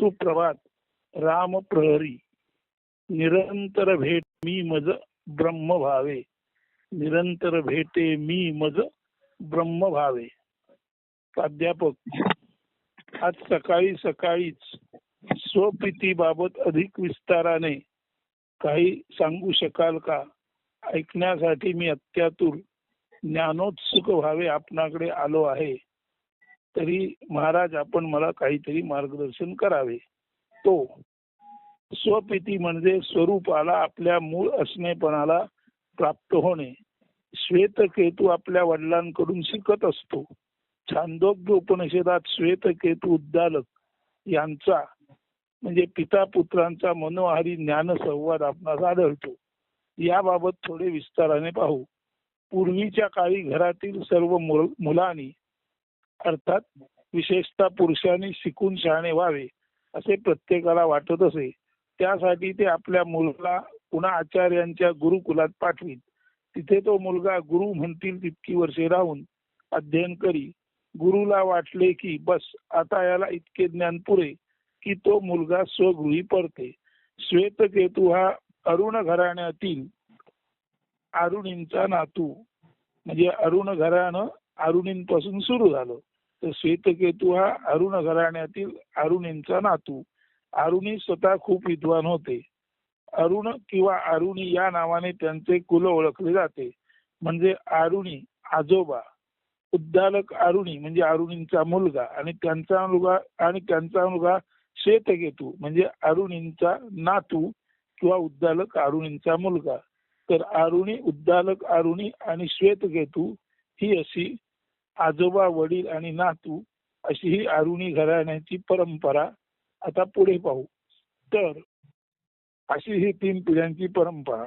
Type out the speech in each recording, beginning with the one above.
सुप्रभात. राम प्रहरी. निरंतर भेट मी मज ब्रह्म भावे. निरंतर भेटे मी मज ब्रह्म भावे. प्राध्यापक आज सकाळी सकाळीच स्वप्रीतीबाबत अधिक विस्ताराने काही सांगू शकाल का? ऐकण्यासाठी मी अत्यातुर ज्ञानोत्सुक व्हावे आपणाकडे आलो आहे. तरी महाराज आपण मला काहीतरी मार्गदर्शन करावे. तो स्वपिती म्हणजे स्वरूपाला आपल्या मूळ असणेपणाला प्राप्त होणे. श्वेतकेतू आपल्या वडिलांकडून शिकत असतो. छांदोग्य उपनिषदात श्वेतकेतू उद्दालक यांचा म्हणजे पिता पुत्रांचा मनोहारी ज्ञान संवाद आपणास आढळतो. याबाबत थोडे विस्ताराने पाहू. पूर्वीच्या काळी घरातील सर्व मुलांनी अर्थात विशेषतः पुरुषांनी शिकून शहाणे व्हावे असे प्रत्येकाला वाटत असे. त्यासाठी ते आपल्या मुलाला पुन्हा आचार्यांच्या गुरुकुलात पाठवीत. तिथे तो मुलगा गुरु म्हणतील तितकी वर्षे राहून अध्ययन करी. गुरुला वाटले की बस आता याला इतके ज्ञान पुरे की तो मुलगा स्वगृही परते श्वेतकेतू हा अरुण घराण्यातील अरुणींचा नातू. म्हणजे अरुण घराणं अरुणींपासून सुरू झालं. तर श्वेतकेतू हा अरुण घराण्यातील अरुणींचा नातू. अरुणी स्वतः खूप विद्वान होते. अरुण किंवा अरुणी या नावाने त्यांचे कुल ओळखले जाते. म्हणजे अरुणी आजोबा उद्दालक अरुणी म्हणजे अरुणींचा मुलगा आणि त्यांचा मुलगा आणि त्यांचा मुलगा श्वेतकेतू म्हणजे अरुणींचा नातू किंवा उद्दालक अरुणींचा मुलगा. तर अरुणी उद्दालक अरुणी आणि श्वेतकेतू ही अशी आजोबा वडील आणि नातू अशी ही अरुणी घराण्याची परंपरा आता पुढे पाहू. तर अशी ही तीन पिढ्यांची परंपरा.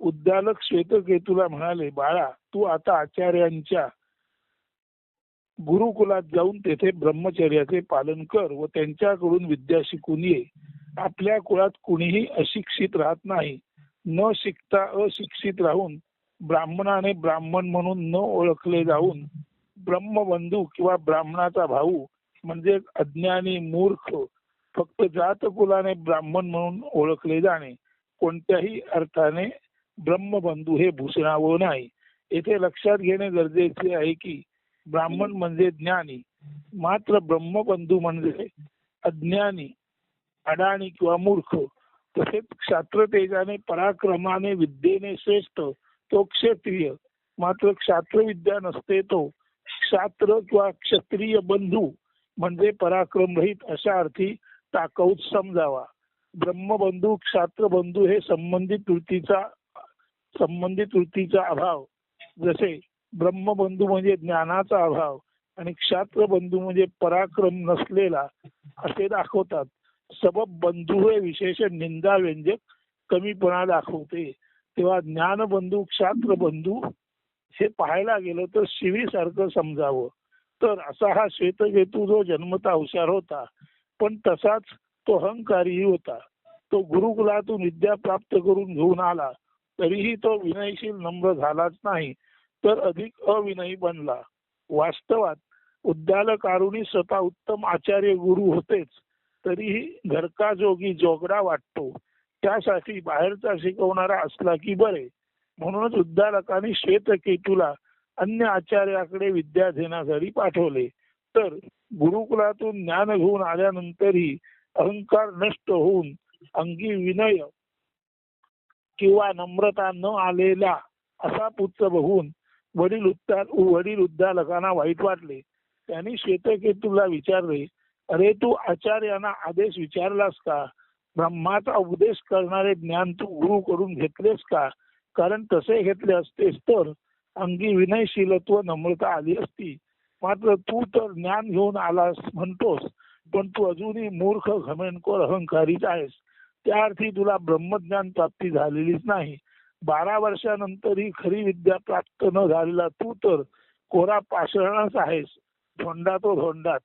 उद्दालक श्वेतकेतूला म्हणाले बाळा तू आता आचार्यांच्या गुरुकुलात जाऊन तेथे ब्रह्मचर्याचे पालन कर व त्यांच्याकडून विद्या शिकून ये. आपल्या कुळात कुणीही अशिक्षित राहत नाही. न शिकता अशिक्षित राहून ब्राह्मणाने ब्राह्मण म्हणून न ओळखले जाऊन ब्रह्मबंधू किंवा ब्राह्मणाचा भाऊ म्हणजे अज्ञानी मूर्ख फक्त जात कुलाने ब्राह्मण म्हणून ओळखले जाणे. कोणत्याही अर्थाने ब्रह्मबंधू हे भूषणावं नाही. येथे लक्षात घेणे गरजेचे आहे की ब्राह्मण म्हणजे ज्ञानी. मात्र ब्रह्मबंधू म्हणजे अज्ञानी अडाणी किंवा मूर्ख. तसेच क्षात्रतेजाने पराक्रमाने विद्येने श्रेष्ठ तो क्षेत्रीय. मात्र क्षात्रविद्या नसते तो. क्षात्र किंवा क्षत्रिय बंधू म्हणजे पराक्रमरहित अशा अर्थी टाकवून समजावा. ब्रह्मबंधू क्षात्रबंधू हे संबंधित वृत्तीचा संबंधित वृत्तीचा अभाव. जसे ब्रह्मबंधू म्हणजे ज्ञानाचा अभाव आणि क्षात्रबंधू म्हणजे पराक्रम नसलेला असे दाखवतात. सबब बंधू हे विशेष निंदा व्यंजक कमीपणा दाखवते. तेव्हा ज्ञानबंधू क्षात्रबंधू हे पाहायला गेलं तर शिवीसारखं समजावं. तर असा हा श्वेतकेतू जो जन्मता हुशार होता पण तसाच तो अहंकारीही होता. तो गुरुकुलातून विद्या प्राप्त करून घेऊन आला तरीही तो विनयशील नम्र झालाच नाही तर अधिक अविनयी बनला. वास्तवात उद्यालकारुणी स्वतः उत्तम आचार्य गुरु होतेच तरीही घरकाजोगी जोगडा वाटतो. त्यासाठी बाहेरचा शिकवणारा असला की बरे. म्हणूनच उद्धारकाने श्वेतकेतूला अन्य आचार्याकडे विद्या घेण्यासाठी पाठवले. तर गुरुकुलातून ज्ञान घेऊन आल्यानंतरही अहंकार नष्ट होऊन अंगी विनय किंवा नम्रता न आलेला असा पुत्र बघून वडील उत्तार वडील उद्दालकांना वाईट वाटले. त्यांनी श्वेतकेतूला विचारले अरे तू आचार्यांना आदेश विचारलास का? ब्रह्माचा उपदेश करणारे ज्ञान तू गुरुकडून घेतलेस का? कारण तसे घेतले असतेस तर अंगी विनयशीलत्व नम्रता आली असती. मात्र तू तर ज्ञान घेऊन आलास म्हणतोस पण तू अजूनही मूर्ख घमेंडखोर अहंकारीच आहेस. त्या अर्थी तुला ब्रह्मज्ञान प्राप्ती झालेलीच नाही. बारा वर्षानंतरही खरी विद्या प्राप्त न झालेला तू तर कोरा पाषाणच आहेस. धोंडा तो धोंडाच.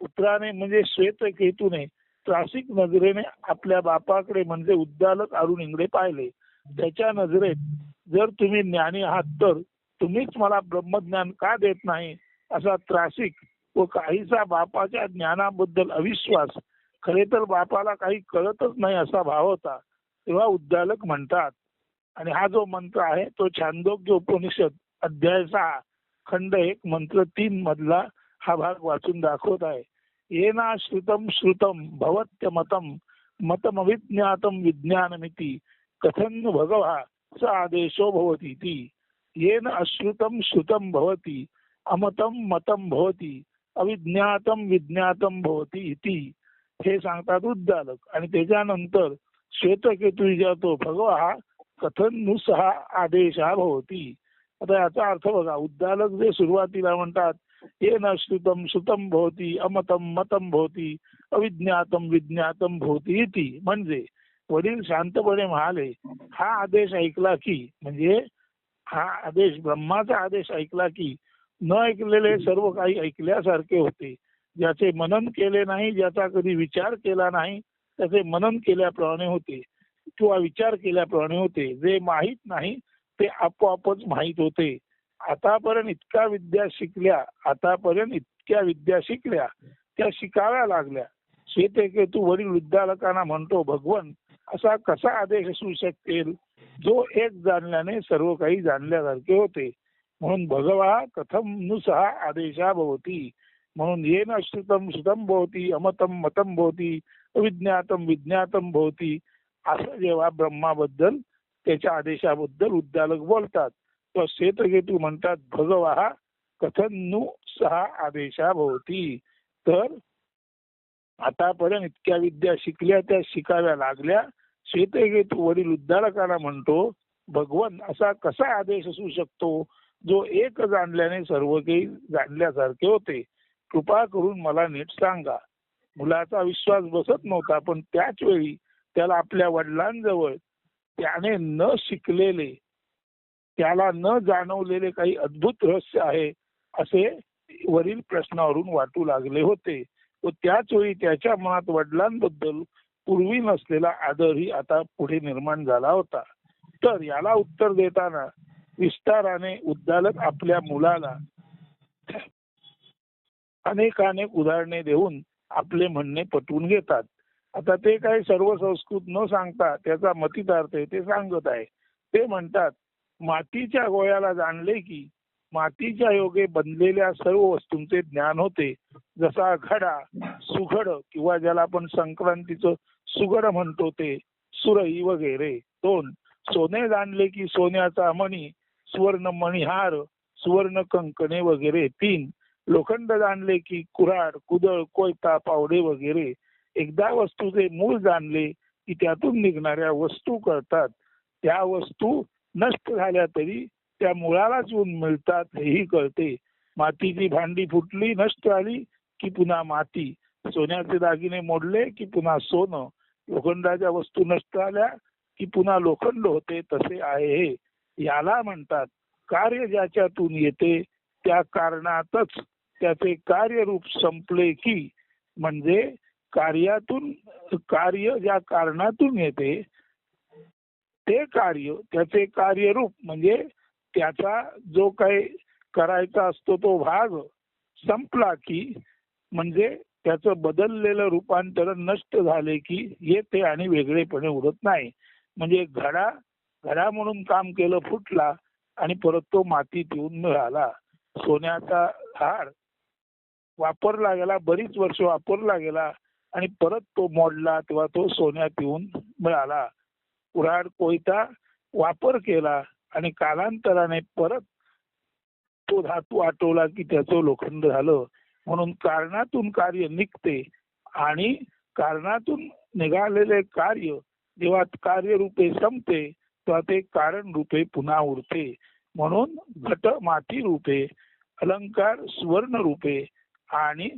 पुत्राने म्हणजे श्वेत केतूने त्रासिक नजरेने आपल्या बापाकडे म्हणजे उद्दालक अरुण इंगडे पाहिले. त्याच्या नजरेत जर तुम्ही ज्ञानी आहात तर तुम्हीच मला ब्रह्मज्ञान का देत नाही? असा त्रासिक व काहीसा बापाच्या ज्ञानाबद्दल अविश्वास खरे तर बापाला काही कळतच नाही असा भाव होता तेव्हा उद्दालक म्हणतात. आणि हा जो मंत्र आहे तो छांदोग्य उपनिषद अध्याय सहा खंड एक मंत्र तीन मधला हा भाग वाचून दाखवत आहे. ये ना श्रुतम श्रुतम भवत्य मतम मतमविज्ञातम विज्ञानमिती कथन भगवा? स आदेशो भवती ती येन अश्रुतम श्रुतम भवती अमतम मतम भवती अविज्ञातम विज्ञातम भवती इति। हे सांगतात उद्दालक आणि त्याच्यानंतर श्वेतकेतू विचारतो भगवा हा कथन नुसहा आदेश हा भवती? आता याचा अर्थ बघा उद्दालक जे सुरुवातीला म्हणतात हे न श्रुतम श्रुतम भवती अमतम मतम भवती अविज्ञातम विज्ञातम भवती इति. म्हणजे वडील शांतपणे म्हणाले हा आदेश ऐकला की म्हणजे हा आदेश ब्रह्माचा आदेश ऐकला की न ऐकलेले सर्व काही ऐकल्यासारखे होते. ज्याचे मनन केले नाही ज्याचा कधी विचार केला नाही त्याचे मनन केल्याप्रमाणे होते. किंवा विचार केल्याप्रमाणे होते. जे माहीत नाही ते आपोआपच माहीत होते. आतापर्यंत इतका विद्या शिकल्या आतापर्यंत इतक्या विद्या शिकल्या त्या शिकाव्या लागल्या. शेते केतू वरील विद्यालकांना म्हणतो भगवन असा कसा आदेश असू शकेल जो एक जाणल्याने सर्व काही जाणल्यासारखे होते. म्हणून भगवा कथम नुसहा आदेशा भवती. म्हणून येन श्रुतम श्रुतम भवती अमतम मतम भवती अविज्ञातम विज्ञातम भवती. असं जेव्हा ब्रह्माबद्दल त्याच्या आदेशाबद्दल उद्दालक बोलतात तेव्हा श्वेतकेतू म्हणतात भगवा कथन नु सहा आदेशा भवती. तर आतापर्यंत इतक्या विद्या शिकल्या त्या शिकाव्या लागल्या. श्वेतकेतू वडील उद्धारकाला म्हणतो भगवन असा कसा आदेश असू शकतो? जो एक जाणल्याने सर्व काही जाणल्यासारखे होते. कृपा करून मला नीट सांगा. मुलाचा विश्वास बसत नव्हता पण त्याच वेळी त्याला आपल्या वडिलांजवळ त्याने न शिकलेले त्याला न जाणवलेले काही अद्भुत रहस्य आहे असे वरील प्रश्नावरून वाटू लागले होते. व त्याच वेळी त्याच्या मनात वडिलांबद्दल पूर्वी नसलेला आदरही आता पुढे निर्माण झाला होता. तर याला उत्तर देताना विस्ताराने उद्दालक आपल्या मुलाला अनेकानेक उदाहरणे देऊन आपले म्हणणे पटवून घेतात. आता ते काही सर्व संस्कृत न सांगता त्याचा मतितार्थ आहे ते सांगत आहे. ते म्हणतात मातीच्या गोळ्याला जाणले की मातीच्या योगे बनलेल्या सर्व वस्तूंचे ज्ञान होते. जसा घडा सुघड किंवा ज्याला आपण संक्रांतीचं सुगड म्हणतो ते सुरई वगैरे दोन सोने जाणले की सोन्याचा मणी सुवर्ण मणिहार सुवर्ण कंकणे वगैरे तीन. लोखंड जाणले की कुऱ्हाड कुदळ कोयता पावडे वगैरे. एकदा वस्तूचे मूळ जाणले की त्यातून निघणाऱ्या वस्तू कळतात. त्या वस्तू नष्ट झाल्या तरी त्या मुळालाच ऊन मिळतात हेही कळते. मातीची भांडी फुटली नष्ट आली की पुन्हा माती. सोन्याचे दागिने मोडले की पुन्हा सोनं. लोखंडाच्या वस्तू नष्ट आल्या की पुन्हा लोखंड होते तसे आहे हे. याला म्हणतात कार्य ज्याच्यातून येते त्या कारणातच त्याचे कार्यरूप संपले की म्हणजे कार्यातून कार्य ज्या कारणातून येते ते कार्य त्याचे कार्यरूप म्हणजे त्याचा जो काही करायचा असतो तो भाग संपला की म्हणजे त्याचं बदललेलं रूपांतरण नष्ट झाले की येते आणि वेगळेपणे उडत नाही. म्हणजे घडा घडा म्हणून काम केलं फुटला आणि परत तो मातीत येऊन मिळाला. सोन्याचा हार वापरला गेला बरीच वर्ष वापरला गेला आणि परत तो मोडला तेव्हा तो सोन्यात येऊन मिळाला. कुऱ्हाड कोयता वापर केला. आणि कालांतराने परत तो धातू आटवला की त्याचं लोखंड झालं. म्हणून कारणातून कार्य निघते आणि कारणातून निघालेले कार्य जेव्हा कार्यरूपे संपते तेव्हा ते कारण रूपे पुन्हा उरते. म्हणून घट माती रूपे अलंकार सुवर्ण रूपे आणि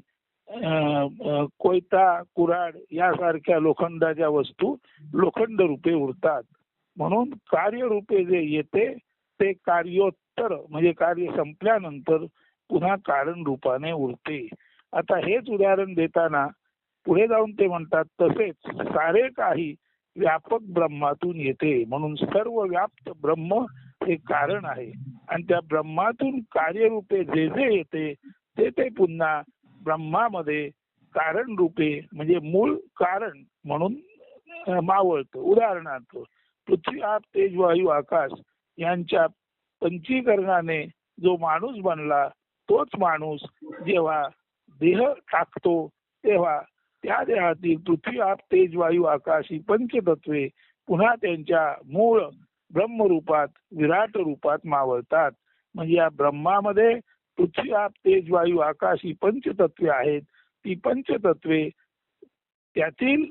कोयता कुऱ्हाड यासारख्या लोखंडाच्या वस्तू लोखंड रूपे उरतात. म्हणून कार्यरूपे जे येते ते कार्योत्तर म्हणजे कार्य संपल्यानंतर पुन्हा कारण रूपाने उरते. आता हेच उदाहरण देताना पुढे जाऊन ते म्हणतात तसेच सारे काही व्यापक ब्रह्मातून येते. म्हणून सर्व व्याप्त ब्रह्म हे कारण आहे. आणि त्या ब्रह्मातून कार्यरूपे जे जे येते ते ते पुन्हा ब्रह्मामध्ये कारण रूपे म्हणजे मूळ कारण म्हणून मावळतं. उदाहरणार्थ पृथ्वी आप तेज वायू आकाश यांच्या पंचीकरणाने जो माणूस बनला तोच माणूस जेव्हा देह टाकतो तेव्हा त्या देहातील पृथ्वी आप तेज वायू आकाश ही पंचतत्वे पुन्हा त्यांच्या मूळ ब्रह्मरूपात विराट रूपात मावळतात. म्हणजे या ब्रह्मामध्ये पृथ्वी आप तेज वायू आकाश ही पंचतत्वे आहेत. ती पंचतत्वे त्यातील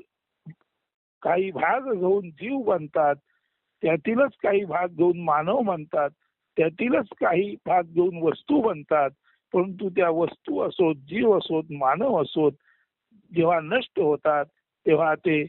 काही भाग घेऊन जीव बनतात. त्यातीलच काही भाग घेऊन मानव म्हणतात त्यातीलच काही भाग घेऊन वस्तू बनतात परंतु त्या वस्तू असोत जीव असोत मानव असोत जेव्हा नष्ट होतात तेव्हा ते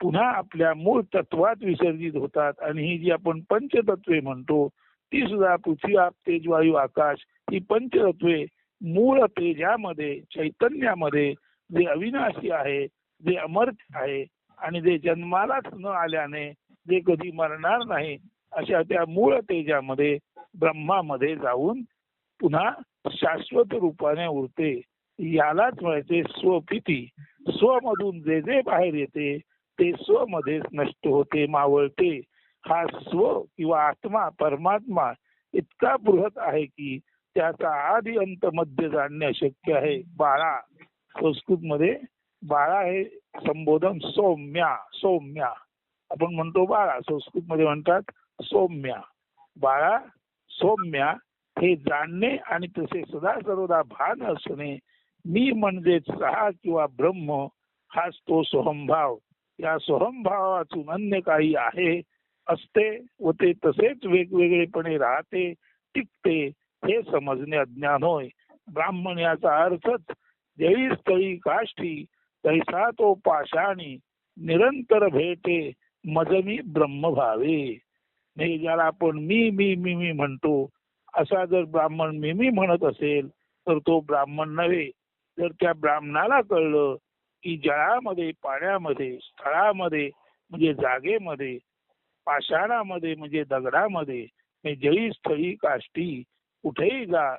पुन्हा आपल्या मूळ तत्वात विसर्जित होतात. आणि ही जी आपण पंचतत्वे म्हणतो ती सुद्धा पृथ्वी आप तेज वायू आकाश ही पंचतत्वे मूळ तेजामध्ये चैतन्यामध्ये जे अविनाशी आहे जे अमर्थ आहे आणि जे जन्मालाच न आल्याने जे कधी मरणार नाही अशा त्या मूळ तेजामध्ये ब्रह्मामध्ये जाऊन पुन्हा शाश्वत रूपाने उरते. यालाच म्हणायचे स्वपिती स्वमधून जे जे बाहेर येते ते स्वमध्येच नष्ट होते मावळते. हा स्व किंवा आत्मा परमात्मा इतका बृहत आहे की त्याचा आधी अंत मध्य जाणणे अशक्य आहे. बाळा संस्कृत मध्ये बाळा हे संबोधन सौम्या सौम्या. आपण म्हणतो बाळा संस्कृत मध्ये म्हणतात सौम्या. बाळा सौम्या हे जाणणे आणि तसे सदा सर्वदा भान असणे. मी म्हणजे सहा किंवा ब्रह्म हाच तो सोहमभाव या सोहमभावातून अन्य काही आहे असते व ते तसेच वेगवेगळेपणे राहते टिकते हे समजणे अज्ञान होय. ब्राह्मण याचा अर्थच जळी स्थळी काष्टी तैसा तो पाषाणी निरंतर भेटे मजमी ब्रह्म भावे नाही ज्याला आपण मी मी मी मी म्हणतो असा जर ब्राह्मण मी मी म्हणत असेल तर तो ब्राह्मण नव्हे. जर त्या ब्राह्मणाला कळलं की जळामध्ये पाण्यामध्ये स्थळामध्ये म्हणजे जागेमध्ये पाषाणामध्ये म्हणजे दगडामध्ये जळी स्थळी काष्टी कुठेही जा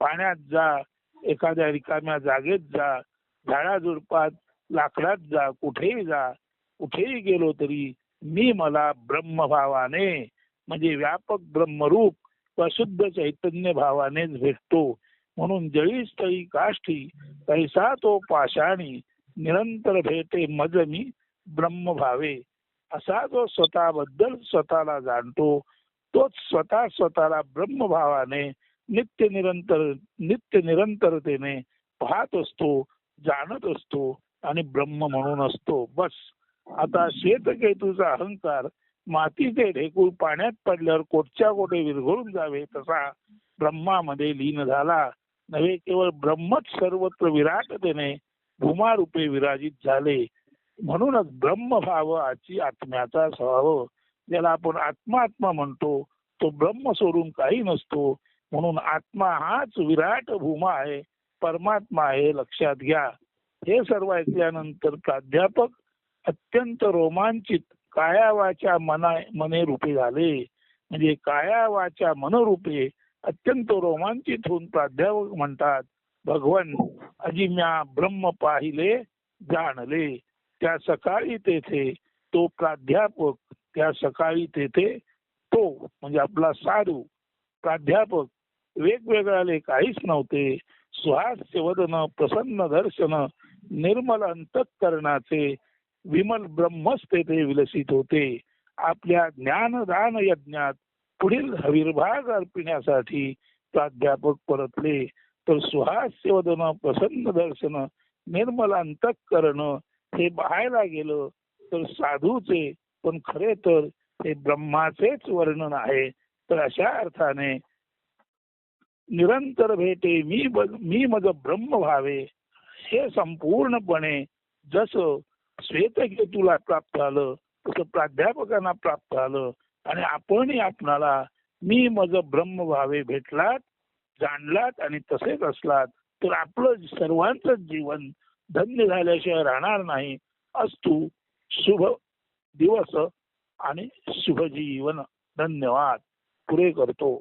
पाण्यात जा एखाद्या रिकाम्या जागेत जा झाडाझुडपात लाकडात जा कुठेही जा कुठेही गेलो तरी मी मला ब्रह्मभावाने म्हणजे व्यापक ब्रह्मरूप व शुद्ध चैतन्य भावानेच भेटतो. म्हणून जळी स्थळी काष्ठी तैसा तो पाषाणी निरंतर भेटे मज मी ब्रह्मभावे. असा जो स्वतःबद्दल स्वतःला जाणतो तोच स्वतः स्वतःला ब्रह्मभावाने नित्य निरंतर नित्य निरंतरतेने पाहत असतो जाणत असतो आणि ब्रह्म म्हणून असतो. बस. आता श्वेतकेतूचा अहंकार मातीचे ढेकूळ पाण्यात पडल्यावर कोटच्या कोटे विरघळून जावे तसा ब्रह्मामध्ये लीन झाला. नव्हे केवळ ब्रह्मच सर्वत्र विराटतेने भूमारूपे विराजित झाले. म्हणूनच ब्रह्मभाव आची आत्म्याचा स्वभाव. ज्याला आपण आत्मा आत्मा म्हणतो तो ब्रह्म सोडून काही नसतो. म्हणून आत्मा हाच विराट भूमा आहे. परमात्मा आहे लक्षात घ्या. हे सर्व ऐकल्यानंतर प्राध्यापक अत्यंत रोमांचित काया वाचा मना मने रूपे झाले. म्हणजे काया वाचा मनरूपे अत्यंत रोमांचित होऊन प्राध्यापक म्हणतात भगवन अजिम्या ब्रह्म पाहिले जाणले. त्या सकाळी तेथे तो प्राध्यापक त्या सकाळी तेथे तो म्हणजे आपला साधू प्राध्यापक वेगवेगळ्याले काहीच नव्हते. सुहास्य वदन प्रसन्न दर्शन निर्मल अंतःकरणाचे विमल ब्रह्मच ते विलसित होते. आपल्या ज्ञानदान यज्ञात पुढील हविर्भाग अर्पिण्यासाठी प्राध्यापक परतले. तर सुहास्य वदन प्रसन्न दर्शन निर्मल करण हे पाहायला गेलं तर साधूचे पण खरे तर हे ब्रह्माचेच वर्णन आहे. तर अशा अर्थाने निरंतर भेटे मी ब- मी मज ब्रह्म व्हावे. हे संपूर्णपणे जसं श्वेतकेतूला प्राप्त झालं तसं प्राध्यापकांना प्राप्त झालं आणि आपणही आपणाला मी मज ब्रह्म व्हावे भेटलात जाणलात आणि तसेच असलात तर आपलं सर्वांचं जीवन धन्य झाल्याशिवाय राहणार नाही. अस्तु शुभ दिवस आणि शुभ जीवन धन्यवाद. पुरे करतो.